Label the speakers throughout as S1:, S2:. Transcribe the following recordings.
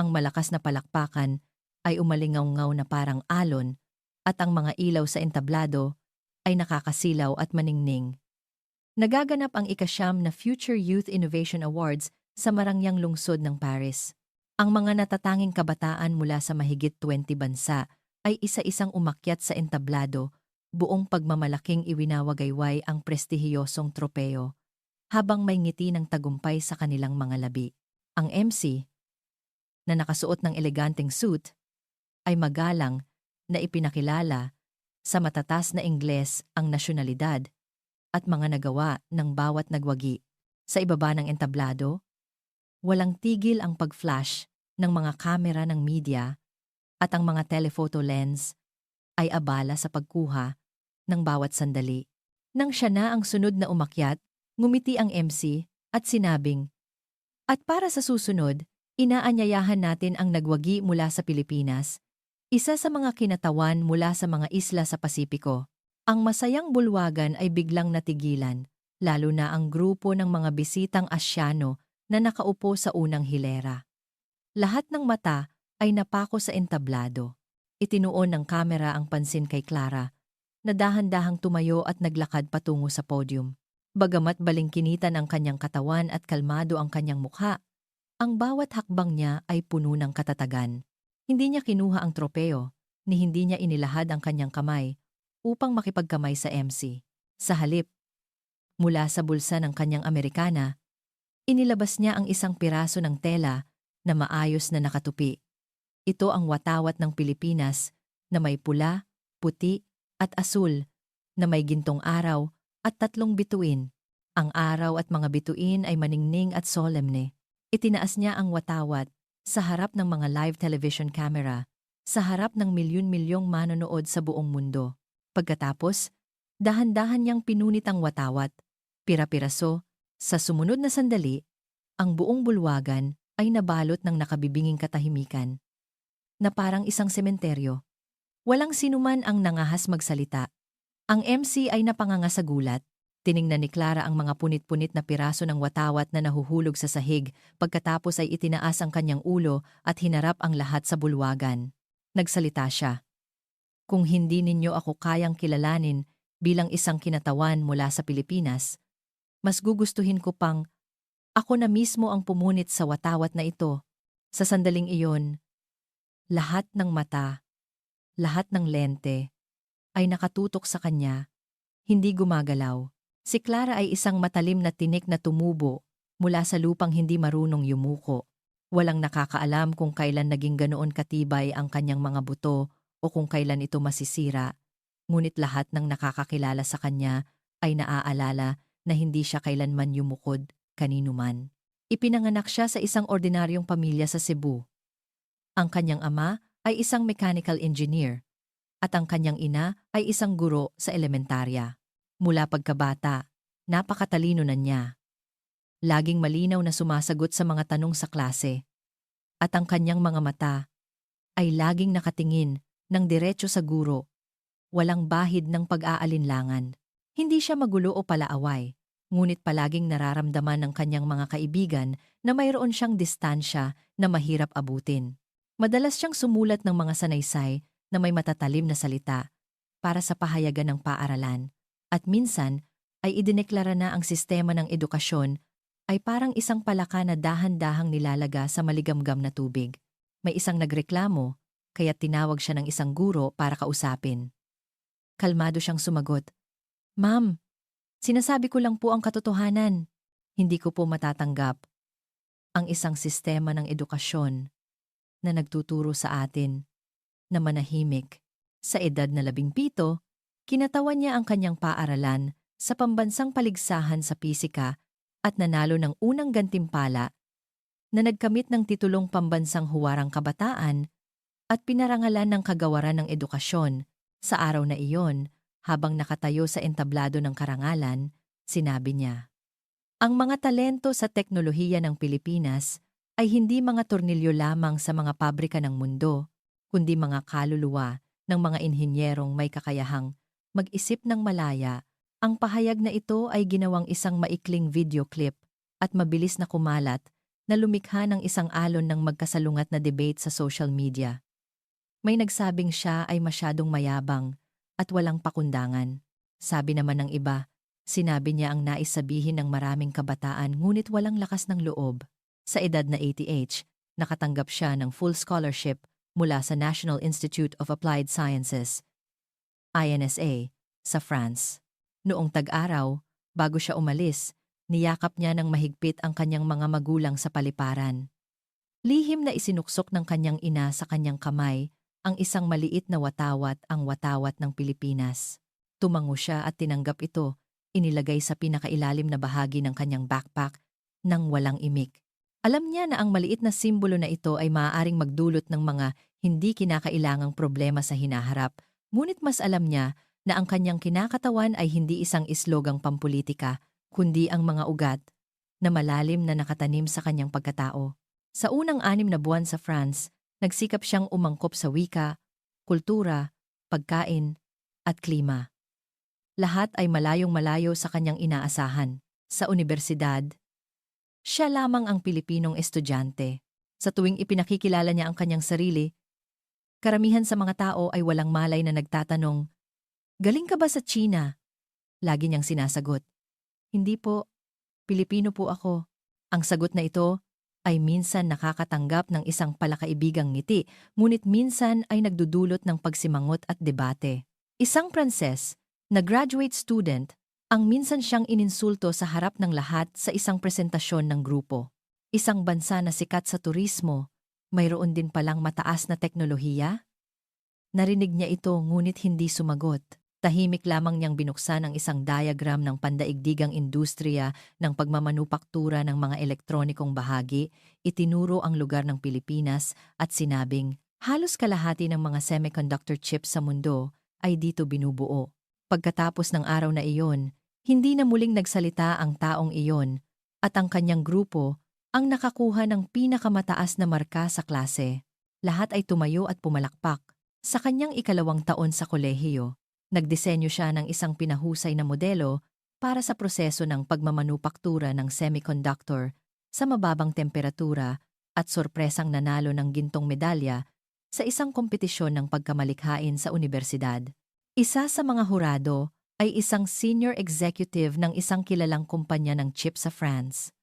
S1: Ang malakas na palakpakan ay umalingaw-ngaw na parang alon at ang mga ilaw sa entablado ay nakakasilaw at maningning. Nagaganap ang ikasyam na Future Youth Innovation Awards sa marangyang lungsod ng Paris. Ang mga natatanging kabataan mula sa mahigit 20 bansa ay isa-isang umakyat sa entablado, buong pagmamalaking iwinawagayway ang prestihiyosong tropeo, habang may ngiti ng tagumpay sa kanilang mga labi. Ang MC, na nakasuot ng eleganteng suit, ay magalang na ipinakilala sa matatas na Ingles ang nasyonalidad at mga nagawa ng bawat nagwagi. Sa ibaba ng entablado, walang tigil ang pag-flash ng mga kamera ng media at ang mga telephoto lens ay abala sa pagkuha ng bawat sandali. Nang siya na ang sunod na umakyat, ngumiti ang MC at sinabing, At para sa susunod, inaanyayahan natin ang nagwagi mula sa Pilipinas, isa sa mga kinatawan mula sa mga isla sa Pasipiko. Ang masayang bulwagan ay biglang natigilan, lalo na ang grupo ng mga bisitang Asyano na nakaupo sa unang hilera. Lahat ng mata ay napako sa entablado. Itinuon ng kamera ang pansin kay Clara, na dahan-dahang tumayo at naglakad patungo sa podium. Bagamat balingkinitan ang kanyang katawan at kalmado ang kanyang mukha, ang bawat hakbang niya ay puno ng katatagan. Hindi niya kinuha ang tropeo, ni hindi niya inilahad ang kanyang kamay upang makipagkamay sa MC. Sa halip, mula sa bulsa ng kanyang Amerikana, inilabas niya ang isang piraso ng tela na maayos na nakatupi. Ito ang watawat ng Pilipinas na may pula, puti at asul na may gintong araw at tatlong bituin. Ang araw at mga bituin ay maningning at solemne. Itinaas niya ang watawat sa harap ng mga live television camera, sa harap ng milyon-milyong manonood sa buong mundo. Pagkatapos, dahan-dahan niyang pinunit ang watawat, pira-piraso, sa sumunod na sandali, ang buong bulwagan ay nabalot ng nakabibinging katahimikan. Na parang isang sementeryo. Walang sinuman ang nangahas magsalita. Ang MC ay napanganga sa gulat. Tiningnan ni Clara ang mga punit-punit na piraso ng watawat na nahuhulog sa sahig pagkatapos ay itinaas ang kanyang ulo at hinarap ang lahat sa bulwagan. Nagsalita siya. Kung hindi ninyo ako kayang kilalanin bilang isang kinatawan mula sa Pilipinas, mas gugustuhin ko pang ako na mismo ang pumunit sa watawat na ito. Sa sandaling iyon, lahat ng mata, lahat ng lente, ay nakatutok sa kanya, hindi gumagalaw. Si Clara ay isang matalim na tinik na tumubo mula sa lupang hindi marunong yumuko. Walang nakakaalam kung kailan naging ganoon katibay ang kanyang mga buto o kung kailan ito masisira. Ngunit lahat ng nakakakilala sa kanya ay naaalala na hindi siya kailanman yumukod kanino man. Ipinanganak siya sa isang ordinaryong pamilya sa Cebu. Ang kanyang ama ay isang mechanical engineer at ang kanyang ina ay isang guro sa elementarya. Mula pagkabata, napakatalino na niya. Laging malinaw na sumasagot sa mga tanong sa klase. At ang kanyang mga mata ay laging nakatingin ng diretso sa guro. Walang bahid ng pag-aalinlangan. Hindi siya magulo o palaaway, ngunit palaging nararamdaman ng kanyang mga kaibigan na mayroon siyang distansya na mahirap abutin. Madalas siyang sumulat ng mga sanaysay na may matatalim na salita para sa pahayagan ng paaralan at minsan ay idineklara na ang sistema ng edukasyon ay parang isang palaka na dahan-dahang nilalaga sa maligamgam na tubig. May isang nagreklamo, kaya tinawag siya ng isang guro para kausapin. Kalmado siyang sumagot, Ma'am, sinasabi ko lang po ang katotohanan. Hindi ko po matatanggap ang isang sistema ng edukasyon na nagtuturo sa atin na manahimik. Sa edad na labing pito, Kinatawan niya ang kanyang paaralan sa pambansang paligsahan sa pisika at nanalo ng unang gantimpala na nagkamit ng titulong pambansang huwarang kabataan at pinarangalan ng kagawaran ng edukasyon sa araw na iyon habang nakatayo sa entablado ng karangalan, sinabi niya. Ang mga talento sa teknolohiya ng Pilipinas ay hindi mga tornilyo lamang sa mga pabrika ng mundo, kundi mga kaluluwa ng mga inhinyerong may kakayahang mag-isip ng malaya, ang pahayag na ito ay ginawang isang maikling video clip at mabilis na kumalat na lumikha ng isang alon ng magkasalungat na debate sa social media. May nagsabing siya ay masyadong mayabang at walang pakundangan. Sabi naman ng iba, sinabi niya ang nais sabihin ng maraming kabataan ngunit walang lakas ng loob. Sa edad na 80H, nakatanggap siya ng full scholarship mula sa National Institute of Applied Sciences, INSA, sa France. Noong tag-araw, bago siya umalis, niyakap niya ng mahigpit ang kanyang mga magulang sa paliparan. Lihim na isinuksok ng kanyang ina sa kanyang kamay ang isang maliit na watawat ang watawat ng Pilipinas. Tumango siya at tinanggap ito, inilagay sa pinakailalim na bahagi ng kanyang backpack nang walang imik. Alam niya na ang maliit na simbolo na ito ay maaaring magdulot ng mga hindi kinakailangang problema sa hinaharap, ngunit mas alam niya na ang kanyang kinakatawan ay hindi isang islogang pampolitika, kundi ang mga ugat na malalim na nakatanim sa kanyang pagkatao. Sa unang anim na buwan sa France, nagsikap siyang umangkop sa wika, kultura, pagkain, at klima. Lahat ay malayong malayo sa kanyang inaasahan. Sa universidad, siya lamang ang Pilipinong estudyante. Sa tuwing ipinakikilala niya ang kanyang sarili, karamihan sa mga tao ay walang malay na nagtatanong, Galing ka ba sa China? Lagi niyang sinasagot, Hindi po, Pilipino po ako. Ang sagot na ito ay minsan nakakatanggap ng isang palakaibigang ngiti, ngunit minsan ay nagdudulot ng pagsimangot at debate. Isang Pranses, na graduate student, ang minsan siyang ininsulto sa harap ng lahat sa isang presentasyon ng grupo. Isang bansa na sikat sa turismo, mayroon din palang mataas na teknolohiya? Narinig niya ito ngunit hindi sumagot. Tahimik lamang niyang binuksan ang isang diagram ng pandaigdigang industriya ng pagmamanupaktura ng mga elektronikong bahagi, itinuro ang lugar ng Pilipinas at sinabing, halos kalahati ng mga semiconductor chips sa mundo ay dito binubuo. Pagkatapos ng araw na iyon, hindi na muling nagsalita ang taong iyon at ang kanyang grupo ang nakakuha ng pinakamataas na marka sa klase. Lahat ay tumayo at pumalakpak. Sa kanyang ikalawang taon sa kolehiyo, nagdisenyo siya ng isang pinahusay na modelo para sa proseso ng pagmamanupaktura ng semiconductor sa mababang temperatura at sorpresang nanalo ng gintong medalya sa isang kompetisyon ng pagkamalikhain sa universidad. Isa sa mga hurado ay isang senior executive ng isang kilalang kumpanya ng chip sa France.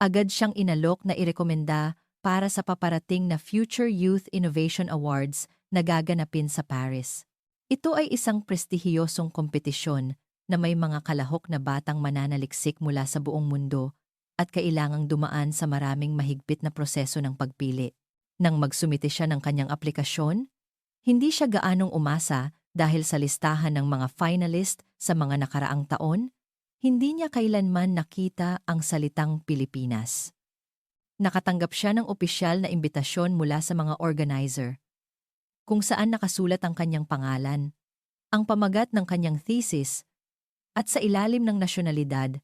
S1: Agad siyang inalok na irekomenda para sa paparating na Future Youth Innovation Awards na gaganapin sa Paris. Ito ay isang prestihiyosong kompetisyon na may mga kalahok na batang mananaliksik mula sa buong mundo at kailangang dumaan sa maraming mahigpit na proseso ng pagpili. Nang magsumite siya ng kanyang aplikasyon, hindi siya gaanong umasa dahil sa listahan ng mga finalist sa mga nakaraang taon, hindi niya kailanman nakita ang salitang Pilipinas. Nakatanggap siya ng opisyal na imbitasyon mula sa mga organizer, kung saan nakasulat ang kanyang pangalan, ang pamagat ng kanyang thesis, at sa ilalim ng nasyonalidad,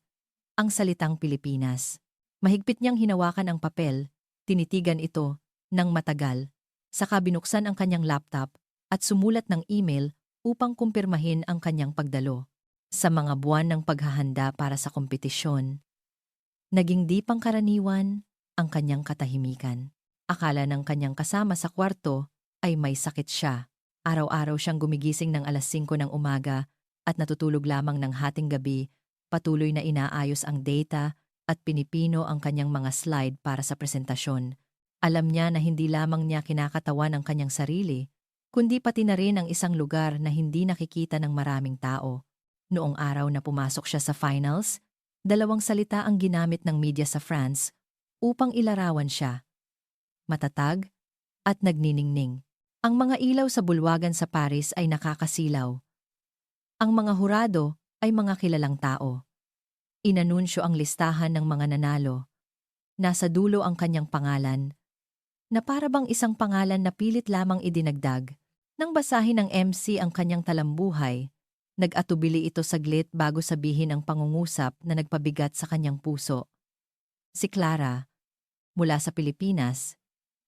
S1: ang salitang Pilipinas. Mahigpit niyang hinawakan ang papel, tinitigan ito, ng matagal, saka binuksan ang kanyang laptop at sumulat ng email upang kumpirmahin ang kanyang pagdalo. Sa mga buwan ng paghahanda para sa kompetisyon, naging di pangkaraniwan ang kanyang katahimikan. Akala ng kanyang kasama sa kwarto ay may sakit siya. Araw-araw siyang gumigising ng alas 5 ng umaga at natutulog lamang ng hating gabi, patuloy na inaayos ang data at pinipino ang kanyang mga slide para sa presentasyon. Alam niya na hindi lamang niya kinakatawan ang kanyang sarili, kundi pati na rin ang isang lugar na hindi nakikita ng maraming tao. Noong araw na pumasok siya sa finals, dalawang salita ang ginamit ng media sa France upang ilarawan siya. Matatag at nagniningning. Ang mga ilaw sa bulwagan sa Paris ay nakakasilaw. Ang mga hurado ay mga kilalang tao. Inanunsyo ang listahan ng mga nanalo. Nasa dulo ang kanyang pangalan, na parabang isang pangalan na pilit lamang idinagdag nang basahin ng MC ang kanyang talambuhay, nag-atubili ito saglit bago sabihin ang pangungusap na nagpabigat sa kanyang puso. Si Clara, mula sa Pilipinas,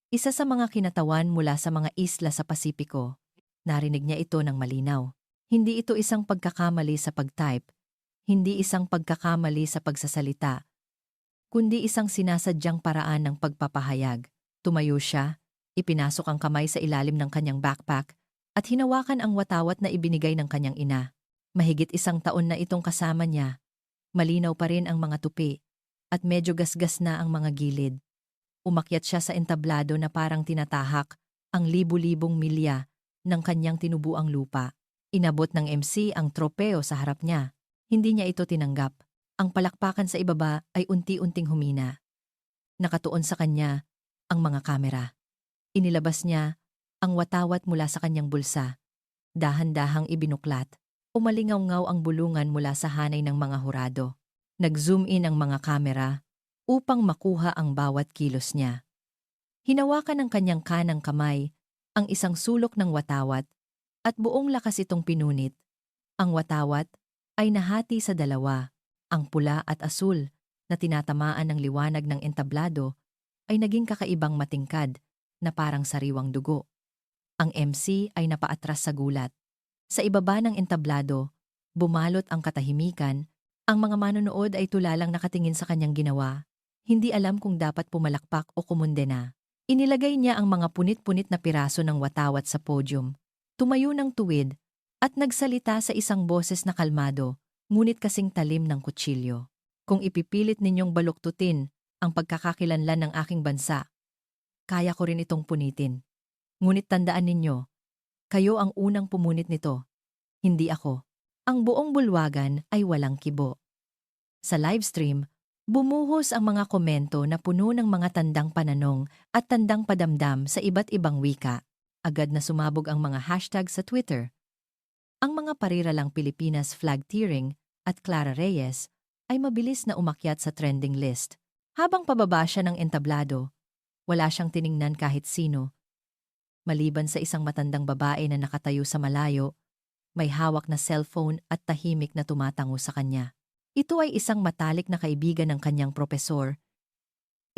S1: isa sa mga kinatawan mula sa mga isla sa Pasipiko. Narinig niya ito ng malinaw. Hindi ito isang pagkakamali sa pag-type, hindi isang pagkakamali sa pagsasalita. kundi isang sinasadyang paraan ng pagpapahayag. Tumayo siya, ipinasok ang kamay sa ilalim ng kanyang backpack, at hinawakan ang watawat na ibinigay ng kanyang ina. Mahigit isang taon na itong kasama niya. Malinaw pa rin ang mga tupi, at medyo gasgas na ang mga gilid. Umakyat siya sa entablado na parang tinatahak ang libu-libong milya ng kanyang tinubuang lupa. Inabot ng MC ang tropeo sa harap niya. Hindi niya ito tinanggap. Ang palakpakan sa ibaba ay unti-unting humina. Nakatuon sa kanya ang mga kamera. Inilabas niya ang watawat mula sa kanyang bulsa. Dahan-dahang ibinuklat. Umalingaw-ngaw ang bulungan mula sa hanay ng mga hurado. Nag-zoom in ang mga kamera upang makuha ang bawat kilos niya. Hinawakan ng kanyang kanang kamay ang isang sulok ng watawat at buong lakas itong pinunit. Ang watawat ay nahati sa dalawa, ang pula at asul na tinatamaan ng liwanag ng entablado ay naging kakaibang matingkad na parang sariwang dugo. Ang MC ay napaatras sa gulat. Sa ibaba ng entablado, bumalot ang katahimikan, ang mga manonood ay tulalang nakatingin sa kanyang ginawa, hindi alam kung dapat pumalakpak o kumundena. Inilagay niya ang mga punit-punit na piraso ng watawat sa podium tumayo ng tuwid, at nagsalita sa isang boses na kalmado, ngunit kasing talim ng kutsilyo. Kung ipipilit ninyong baluktutin ang pagkakakilanlan ng aking bansa, kaya ko rin itong punitin. Ngunit tandaan ninyo, kayo ang unang pumunit nito, hindi ako. Ang buong bulwagan ay walang kibo. Sa livestream, bumuhos ang mga komento na puno ng mga tandang pananong at tandang padamdam sa iba't ibang wika agad na sumabog ang mga hashtag sa Twitter. Ang mga pariralang Pilipinas flag tearing at Clara Reyes ay mabilis na umakyat sa trending list. Habang pababa siya ng entablado, wala siyang tiningnan kahit sino. Maliban sa isang matandang babae na nakatayo sa malayo, may hawak na cellphone at tahimik na tumatango sa kanya. Ito ay isang matalik na kaibigan ng kanyang propesor,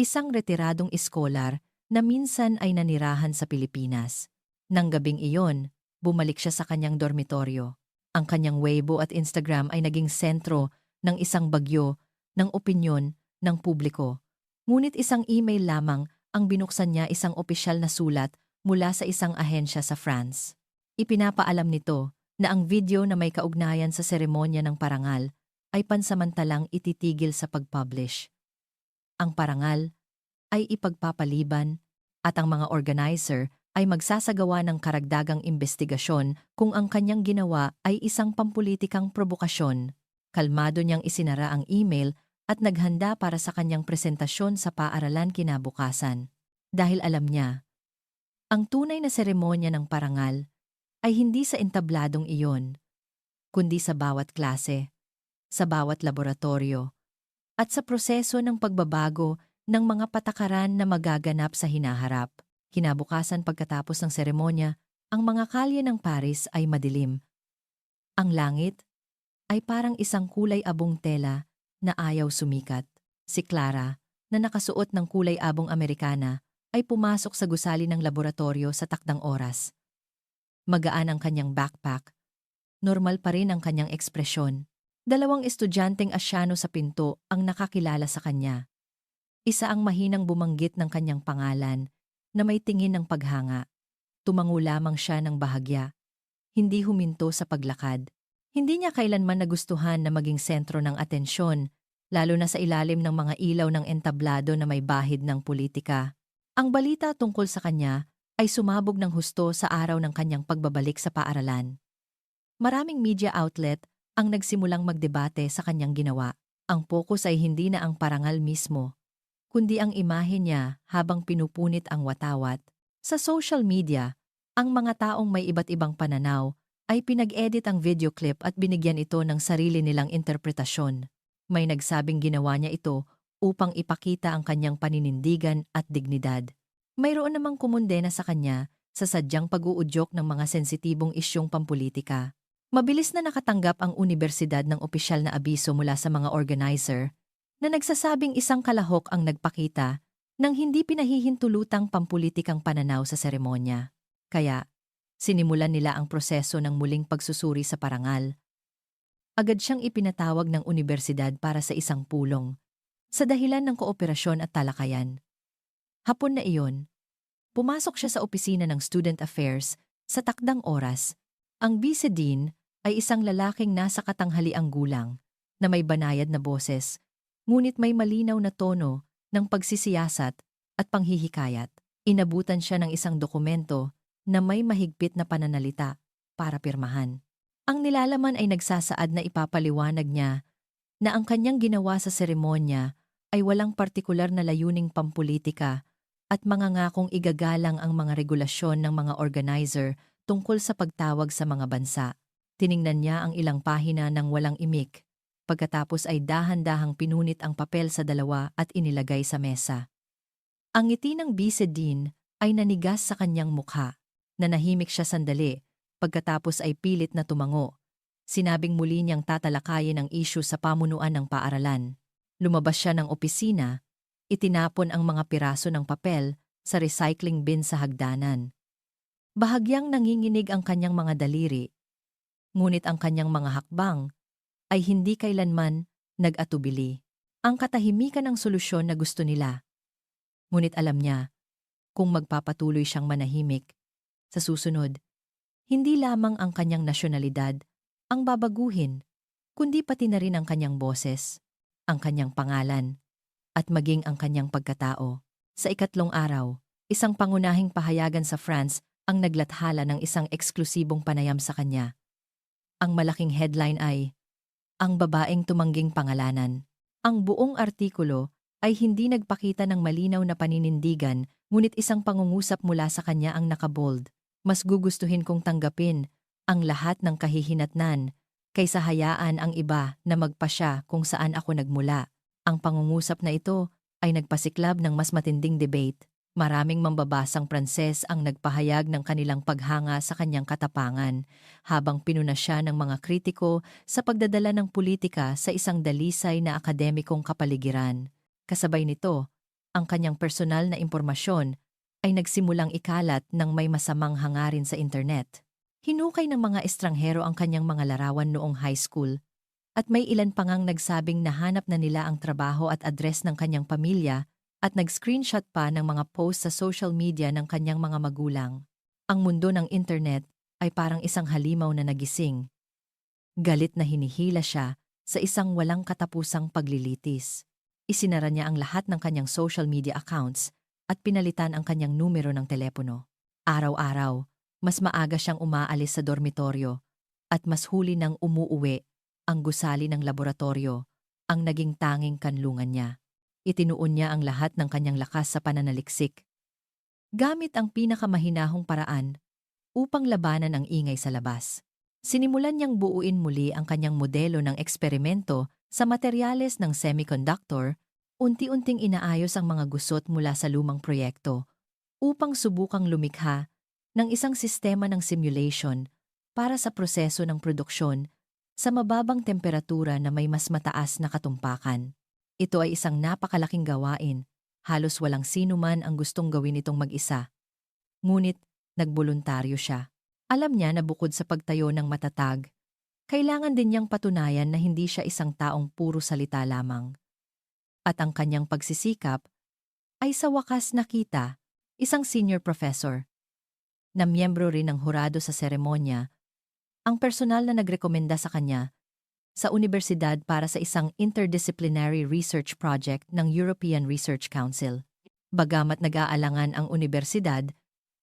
S1: isang retiradong iskolar na minsan ay nanirahan sa Pilipinas. Nang gabing iyon, bumalik siya sa kanyang dormitoryo. Ang kanyang Weibo at Instagram ay naging sentro ng isang bagyo ng opinyon ng publiko. Ngunit isang email lamang ang binuksan niya isang opisyal na sulat mula sa isang ahensya sa France. Ipinapaalam nito na ang video na may kaugnayan sa seremonya ng parangal ay pansamantalang ititigil sa pag-publish. Ang parangal ay ipagpapaliban at ang mga organizer ay magsasagawa ng karagdagang investigasyon kung ang kanyang ginawa ay isang pampulitikang probokasyon. Kalmado niyang isinara ang email at naghanda para sa kanyang presentasyon sa paaralan kinabukasan. Dahil alam niya, ang tunay na seremonya ng parangal ay hindi sa entabladong iyon, kundi sa bawat klase, sa bawat laboratorio, at sa proseso ng pagbabago ng mga patakaran na magaganap sa hinaharap. Kinabukasan pagkatapos ng seremonya, ang mga kalye ng Paris ay madilim. Ang langit ay parang isang kulay abong tela na ayaw sumikat. Si Clara, na nakasuot ng kulay abong Amerikana, ay pumasok sa gusali ng laboratorio sa takdang oras. Magaan ang kanyang backpack. Normal pa rin ang kanyang ekspresyon. Dalawang estudyanteng asyano sa pinto ang nakakilala sa kanya. Isa ang mahinang bumanggit ng kanyang pangalan na may tingin ng paghanga. Tumango lamang siya ng bahagya. Hindi huminto sa paglakad. Hindi niya kailanman nagustuhan na maging sentro ng atensyon, lalo na sa ilalim ng mga ilaw ng entablado na may bahid ng politika. Ang balita tungkol sa kanya ay sumabog ng husto sa araw ng kanyang pagbabalik sa paaralan. Maraming media outlet ang nagsimulang magdebate sa kanyang ginawa. Ang focus ay hindi na ang parangal mismo, kundi ang imahe niya habang pinupunit ang watawat. Sa social media, ang mga taong may iba't ibang pananaw ay pinag-edit ang video clip at binigyan ito ng sarili nilang interpretasyon. May nagsabing ginawa niya ito upang ipakita ang kanyang paninindigan at dignidad. Mayroon namang kumundena sa kanya sa sadyang pag-uudyok ng mga sensitibong isyong pampolitika. Mabilis na nakatanggap ang universidad ng opisyal na abiso mula sa mga organizer na nagsasabing isang kalahok ang nagpakita ng hindi pinahihintulutang pampulitikang pananaw sa seremonya. Kaya, sinimulan nila ang proseso ng muling pagsusuri sa parangal. Agad siyang ipinatawag ng universidad para sa isang pulong. Sa dahilan ng kooperasyon at talakayan. Hapon na iyon, pumasok siya sa opisina ng Student Affairs sa takdang oras. Ang vice dean ay isang lalaking nasa katanghaliang gulang na may banayad na boses, ngunit may malinaw na tono ng pagsisiyasat at panghihikayat. Inabutan siya ng isang dokumento na may mahigpit na pananalita para pirmahan. Ang nilalaman ay nagsasaad na ipapaliwanag niya na ang kanyang ginawa sa seremonya ay walang partikular na layuning pampolitika at mga ngakong igagalang ang mga regulasyon ng mga organizer tungkol sa pagtawag sa mga bansa. Tiningnan niya ang ilang pahina ng walang imik, pagkatapos ay dahan-dahang pinunit ang papel sa dalawa at inilagay sa mesa. Ang ngiti ng Vice Dean ay nanigas sa kanyang mukha, na nahimik siya sandali, pagkatapos ay pilit na tumango. Sinabing muli niyang tatalakayin ang issue sa pamunuan ng paaralan. Lumabas siya ng opisina, itinapon ang mga piraso ng papel sa recycling bin sa hagdanan. Bahagyang nanginginig ang kanyang mga daliri, ngunit ang kanyang mga hakbang ay hindi kailanman nag-atubili. Ang katahimikan ng solusyon na gusto nila. Ngunit alam niya, kung magpapatuloy siyang manahimik, sa susunod, hindi lamang ang kanyang nasyonalidad ang babaguhin, kundi pati na rin ang kanyang boses, ang kanyang pangalan, at maging ang kanyang pagkatao. Sa ikatlong araw, isang pangunahing pahayagan sa France ang naglathala ng isang eksklusibong panayam sa kanya. Ang malaking headline ay, Ang babaeng tumangging pangalanan. Ang buong artikulo ay hindi nagpakita ng malinaw na paninindigan, ngunit isang pangungusap mula sa kanya ang nakabold. Mas gugustuhin kong tanggapin ang lahat ng kahihinatnan kaysa hayaan ang iba na magpasya kung saan ako nagmula. Ang pangungusap na ito ay nagpasiklab ng mas matinding debate. Maraming mambabasang Pranses ang nagpahayag ng kanilang paghanga sa kanyang katapangan, habang pinuna siya ng mga kritiko sa pagdadala ng politika sa isang dalisay na akademikong kapaligiran. Kasabay nito, ang kanyang personal na impormasyon ay nagsimulang ikalat ng may masamang hangarin sa internet. Hinukay ng mga estranghero ang kanyang mga larawan noong high school at may ilan pa ngang nagsabing nahanap na nila ang trabaho at address ng kanyang pamilya at nag-screenshot pa ng mga post sa social media ng kanyang mga magulang. Ang mundo ng internet ay parang isang halimaw na nagising. Galit na hinihila siya sa isang walang katapusang paglilitis isinara niya ang lahat ng kanyang social media accounts at pinalitan ang kanyang numero ng telepono. Araw-araw, mas maaga siyang umaalis sa dormitoryo at mas huli nang umuuwi ang gusali ng laboratorio, ang naging tanging kanlungan niya. Itinuon niya ang lahat ng kanyang lakas sa pananaliksik. Gamit ang pinakamahinahong paraan upang labanan ang ingay sa labas. Sinimulan niyang buuin muli ang kanyang modelo ng eksperimento sa materyales ng semiconductor, unti-unting inaayos ang mga gusot mula sa lumang proyekto upang subukang lumikha ng isang sistema ng simulation para sa proseso ng produksyon sa mababang temperatura na may mas mataas na katumpakan. Ito ay isang napakalaking gawain, halos walang sino man ang gustong gawin itong mag-isa. Ngunit, nagboluntaryo siya. Alam niya na bukod sa pagtayo ng matatag, kailangan din niyang patunayan na hindi siya isang taong puro salita lamang. At ang kanyang pagsisikap ay sa wakas nakita isang senior professor na miyembro rin ng hurado sa seremonya, ang personal na nagrekomenda sa kanya sa universidad para sa isang interdisciplinary research project ng European Research Council. Bagamat nag-aalangan ang universidad,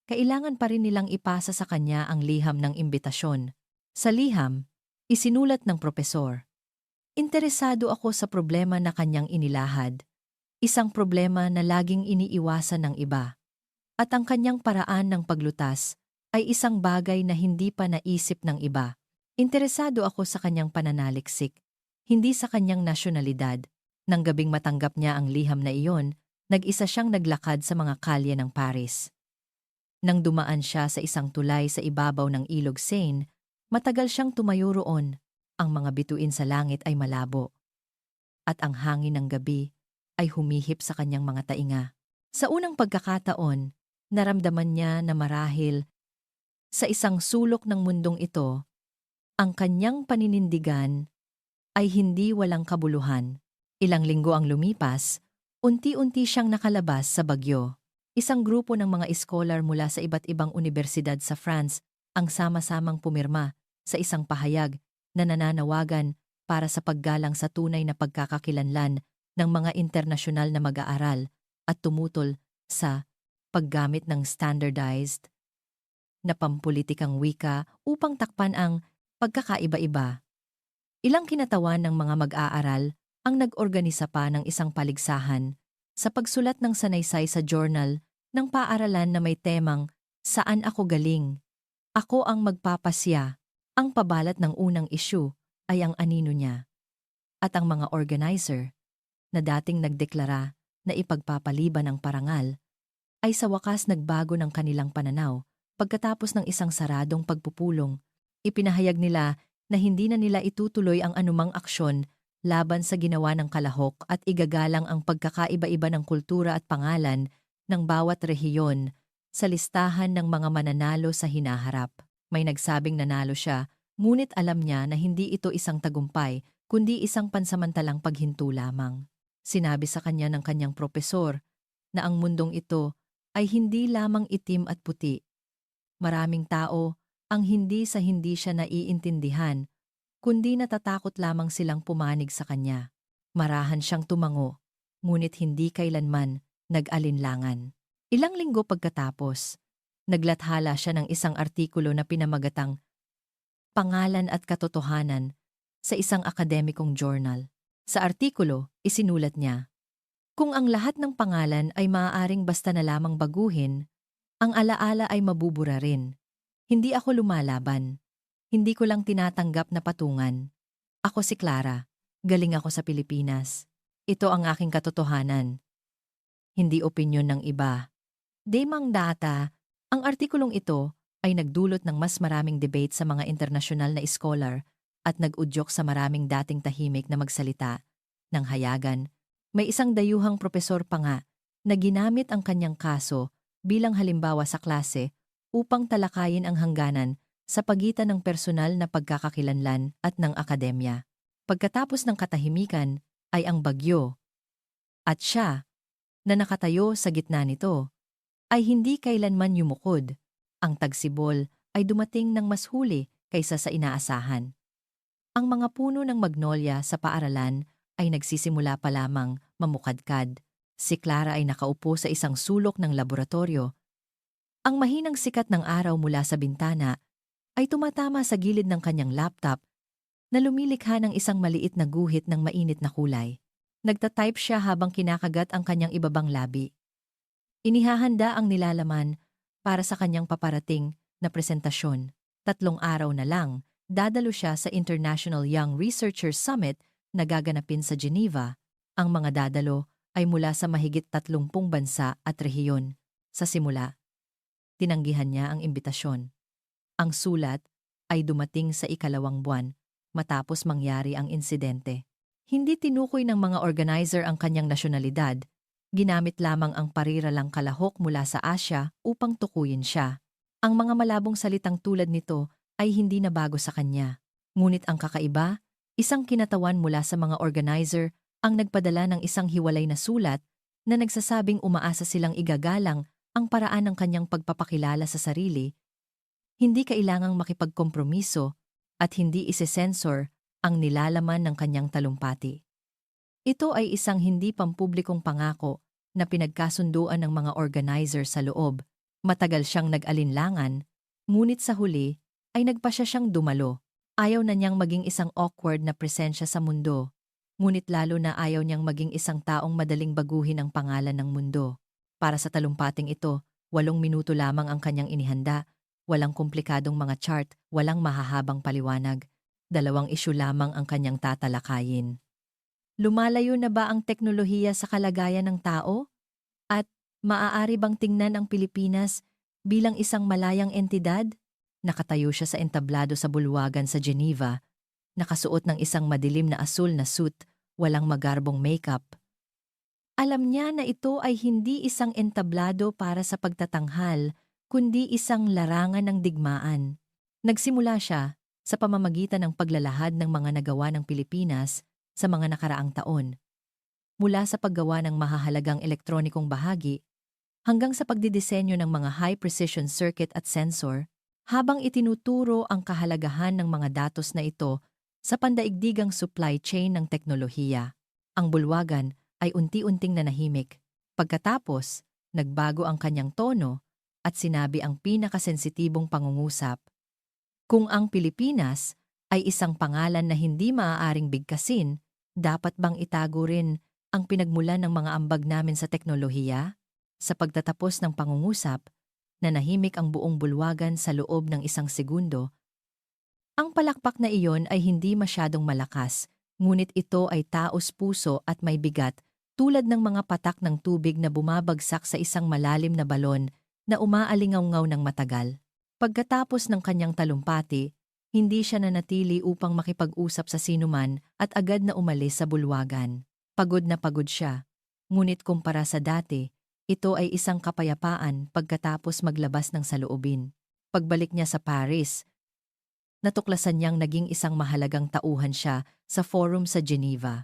S1: kailangan pa rin nilang ipasa sa kanya ang liham ng imbitasyon. Sa liham, Isinulat ng propesor. Interesado ako sa problema na kanyang inilahad. Isang problema na laging iniiwasan ng iba. At ang kanyang paraan ng paglutas ay isang bagay na hindi pa naisip ng iba. Interesado ako sa kanyang pananaliksik, hindi sa kanyang nasyonalidad. Nang gabing matanggap niya ang liham na iyon, nag-isa siyang naglakad sa mga kalye ng Paris. Nang dumaan siya sa isang tulay sa ibabaw ng ilog Seine, Matagal siyang tumayo roon, ang mga bituin sa langit ay malabo. At ang hangin ng gabi ay humihip sa kanyang mga tainga. Sa unang pagkakataon, naramdaman niya na marahil sa isang sulok ng mundong ito, ang kanyang paninindigan ay hindi walang kabuluhan. Ilang linggo ang lumipas, unti-unti siyang nakalabas sa bagyo. Isang grupo ng mga iskolar mula sa iba't ibang universidad sa France ang sama-samang pumirma sa isang pahayag na nananawagan para sa paggalang sa tunay na pagkakakilanlan ng mga internasyonal na mag-aaral at tumutol sa paggamit ng standardized na pampulitikang wika upang takpan ang pagkakaiba-iba. Ilang kinatawan ng mga mag-aaral ang nag-organisa pa ng isang paligsahan sa pagsulat ng sanaysay sa journal ng paaralan na may temang Saan ako galing? Ako ang magpapasya. Ang pabalat ng unang issue ay ang anino niya. At ang mga organizer na dating nagdeklara na ipagpapaliban ang parangal ay sa wakas nagbago ng kanilang pananaw pagkatapos ng isang saradong pagpupulong. Ipinahayag nila na hindi na nila itutuloy ang anumang aksyon laban sa ginawa ng kalahok at igagalang ang pagkakaiba-iba ng kultura at pangalan ng bawat rehiyon sa listahan ng mga mananalo sa hinaharap. May nagsabing nanalo siya, ngunit alam niya na hindi ito isang tagumpay, kundi isang pansamantalang paghinto lamang. Sinabi sa kanya ng kanyang propesor na ang mundong ito ay hindi lamang itim at puti. Maraming tao ang hindi sa hindi siya naiintindihan, kundi natatakot lamang silang pumanig sa kanya. Marahan siyang tumango, ngunit hindi kailanman nag-alinlangan. Ilang linggo pagkatapos, naglathala siya ng isang artikulo na pinamagatang Pangalan at Katotohanan sa isang akademikong journal. Sa artikulo, isinulat niya, Kung ang lahat ng pangalan ay maaaring basta na lamang baguhin, ang alaala ay mabubura rin. Hindi ako lumalaban. Hindi ko lang tinatanggap na patungan. Ako si Clara. Galing ako sa Pilipinas. Ito ang aking katotohanan. Hindi opinyon ng iba. Demang data, ang artikulong ito ay nagdulot ng mas maraming debate sa mga internasyonal na scholar at nag-udyok sa maraming dating tahimik na magsalita. Nang hayagan, may isang dayuhang propesor pa nga na ginamit ang kanyang kaso bilang halimbawa sa klase upang talakayin ang hangganan sa pagitan ng personal na pagkakakilanlan at ng akademya. Pagkatapos ng katahimikan ay ang bagyo. At siya, na nakatayo sa gitna nito, ay hindi kailanman yumukod. Ang tagsibol ay dumating ng mas huli kaysa sa inaasahan. Ang mga puno ng magnolia sa paaralan ay nagsisimula pa lamang mamukadkad. Si Clara ay nakaupo sa isang sulok ng laboratorio. Ang mahinang sikat ng araw mula sa bintana ay tumatama sa gilid ng kanyang laptop na lumilikha ng isang maliit na guhit ng mainit na kulay. Nagtatype siya habang kinakagat ang kanyang ibabang labi. Inihahanda ang nilalaman para sa kanyang paparating na presentasyon. Tatlong araw na lang, dadalo siya sa International Young Researchers Summit na gaganapin sa Geneva. Ang mga dadalo ay mula sa mahigit tatlumpung bansa at rehiyon. Sa simula, tinanggihan niya ang imbitasyon. Ang sulat ay dumating sa ikalawang buwan matapos mangyari ang insidente. Hindi tinukoy ng mga organizer ang kanyang nasyonalidad, ginamit lamang ang pariralang kalahok mula sa Asya upang tukuyin siya. Ang mga malabong salitang tulad nito ay hindi na bago sa kanya. Ngunit ang kakaiba, isang kinatawan mula sa mga organizer ang nagpadala ng isang hiwalay na sulat na nagsasabing umaasa silang igagalang ang paraan ng kanyang pagpapakilala sa sarili hindi kailangang makipagkompromiso at hindi isesensor ang nilalaman ng kanyang talumpati. Ito ay isang hindi pampublikong pangako na pinagkasunduan ng mga organizer sa loob. Matagal siyang nag-alinlangan, ngunit sa huli ay nagpasya siyang dumalo. Ayaw na niyang maging isang awkward na presensya sa mundo, ngunit lalo na ayaw niyang maging isang taong madaling baguhin ang pangalan ng mundo. Para sa talumpating ito, walong minuto lamang ang kanyang inihanda Walang komplikadong mga chart, walang mahahabang paliwanag. Dalawang isyu lamang ang kanyang tatalakayin. Lumalayo na ba ang teknolohiya sa kalagayan ng tao? At maaari bang tingnan ang Pilipinas bilang isang malayang entidad? Nakatayo siya sa entablado sa bulwagan sa Geneva, nakasuot ng isang madilim na asul na suit, walang magarbong makeup. Alam niya na ito ay hindi isang entablado para sa pagtatanghal, kundi isang larangan ng digmaan. Nagsimula siya sa pamamagitan ng paglalahad ng mga nagawa ng Pilipinas sa mga nakaraang taon. mula sa paggawa ng mahahalagang elektronikong bahagi hanggang sa pagdidisenyo ng mga high-precision circuit at sensor, habang itinuturo ang kahalagahan ng mga datos na ito sa pandaigdigang supply chain ng teknolohiya. Ang bulwagan ay unti-unting nanahimik. Pagkatapos, nagbago ang kanyang tono at sinabi ang pinakasensitibong pangungusap. Kung ang Pilipinas ay isang pangalan na hindi maaaring bigkasin, dapat bang itago rin ang pinagmulan ng mga ambag namin sa teknolohiya? Sa pagtatapos ng pangungusap, nanahimik ang buong bulwagan sa loob ng isang segundo. Ang palakpak na iyon ay hindi masyadong malakas, ngunit ito ay taos puso at may bigat, tulad ng mga patak ng tubig na bumabagsak sa isang malalim na balon na umaalingaw-ngaw ng matagal. Pagkatapos ng kanyang talumpati, hindi siya nanatili upang makipag-usap sa sinuman at agad na umalis sa bulwagan. Pagod na pagod siya. Ngunit kumpara sa dati, ito ay isang kapayapaan pagkatapos maglabas ng saloobin. Pagbalik niya sa Paris, natuklasan niyang naging isang mahalagang tauhan siya sa forum sa Geneva.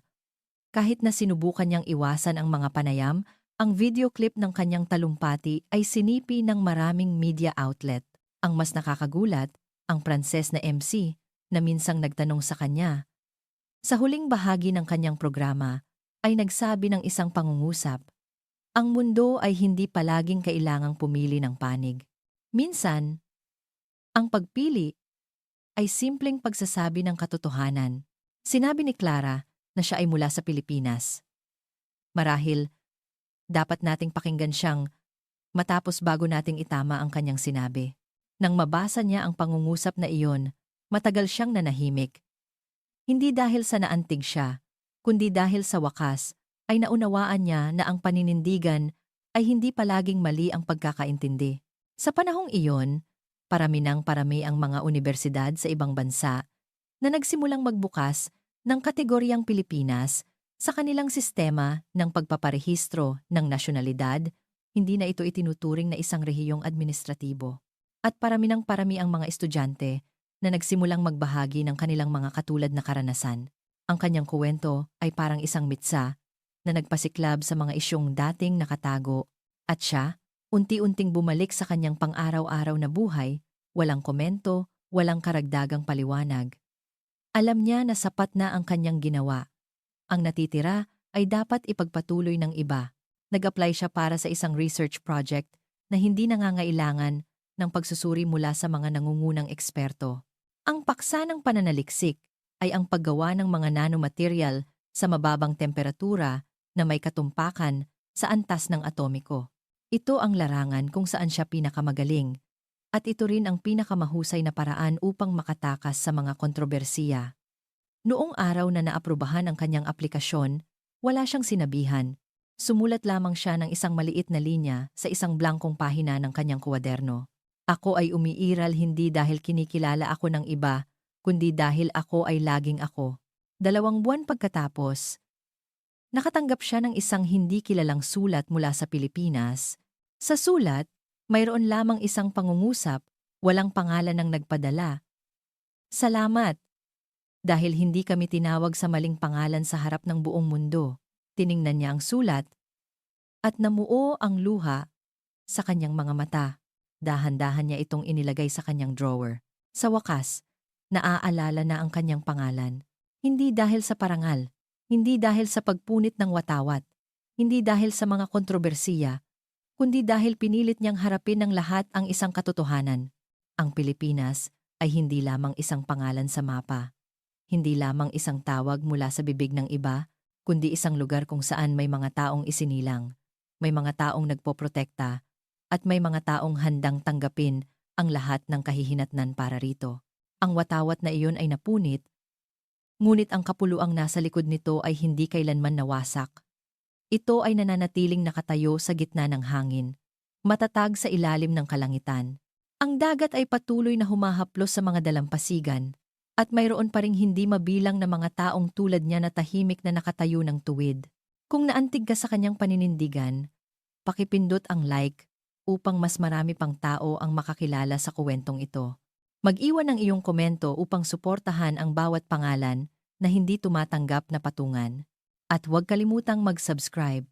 S1: Kahit na sinubukan niyang iwasan ang mga panayam, ang video clip ng kanyang talumpati ay sinipi ng maraming media outlet. Ang mas nakakagulat, ang Pranses na MC, na minsang nagtanong sa kanya. Sa huling bahagi ng kanyang programa, ay nagsabi ng isang pangungusap, ang mundo ay hindi palaging kailangang pumili ng panig. Minsan, ang pagpili ay simpleng pagsasabi ng katotohanan. Sinabi ni Clara na siya ay mula sa Pilipinas. Marahil, dapat nating pakinggan siyang matapos bago nating itama ang kanyang sinabi. Nang mabasa niya ang pangungusap na iyon, matagal siyang nanahimik. Hindi dahil sa naantig siya, kundi dahil sa wakas ay naunawaan niya na ang paninindigan ay hindi palaging mali ang pagkakaintindi. Sa panahong iyon, parami ng parami ang mga universidad sa ibang bansa na nagsimulang magbukas ng kategoryang Pilipinas sa kanilang sistema ng pagpaparehistro ng nasyonalidad, hindi na ito itinuturing na isang rehiyong administratibo. At parami ng parami ang mga estudyante na nagsimulang magbahagi ng kanilang mga katulad na karanasan. Ang kanyang kuwento ay parang isang mitsa na nagpasiklab sa mga isyong dating nakatago at siya, unti-unting bumalik sa kanyang pang-araw-araw na buhay, walang komento, walang karagdagang paliwanag. Alam niya na sapat na ang kanyang ginawa. Ang natitira ay dapat ipagpatuloy ng iba. Nag-apply siya para sa isang research project na hindi nangangailangan ng pagsusuri mula sa mga nangungunang eksperto. Ang paksa ng pananaliksik ay ang paggawa ng mga nanomaterial sa mababang temperatura na may katumpakan sa antas ng atomiko. Ito ang larangan kung saan siya pinakamagaling, at ito rin ang pinakamahusay na paraan upang makatakas sa mga kontrobersiya. Noong araw na naaprubahan ang kanyang aplikasyon, wala siyang sinabihan. Sumulat lamang siya ng isang maliit na linya sa isang blankong pahina ng kanyang kuwaderno. Ako ay umiiral hindi dahil kinikilala ako ng iba, kundi dahil ako ay laging ako. Dalawang buwan pagkatapos, nakatanggap siya ng isang hindi kilalang sulat mula sa Pilipinas. Sa sulat, mayroon lamang isang pangungusap, walang pangalan ng nagpadala. Salamat! Dahil hindi kami tinawag sa maling pangalan sa harap ng buong mundo, tiningnan niya ang sulat at namuo ang luha sa kanyang mga mata. Dahan-dahan niya itong inilagay sa kanyang drawer. Sa wakas, naaalala na ang kanyang pangalan. Hindi dahil sa parangal, hindi dahil sa pagpunit ng watawat, hindi dahil sa mga kontrobersiya, kundi dahil pinilit niyang harapin ng lahat ang isang katotohanan. Ang Pilipinas ay hindi lamang isang pangalan sa mapa, hindi lamang isang tawag mula sa bibig ng iba, kundi isang lugar kung saan may mga taong isinilang, may mga taong nagpoprotekta, at may mga taong handang tanggapin ang lahat ng kahihinatnan para rito. Ang watawat na iyon ay napunit Ngunit ang kapuluang nasa likod nito ay hindi kailanman nawasak. Ito ay nananatiling nakatayo sa gitna ng hangin, matatag sa ilalim ng kalangitan. Ang dagat ay patuloy na humahaplos sa mga dalampasigan, at mayroon pa ring hindi mabilang na mga taong tulad niya na tahimik na nakatayo ng tuwid. Kung naantig ka sa kanyang paninindigan, pakipindot ang like upang mas marami pang tao ang makakilala sa kuwentong ito. Mag-iwan ng iyong komento upang suportahan ang bawat pangalan na hindi tumatanggap na patungan. At huwag kalimutang mag-subscribe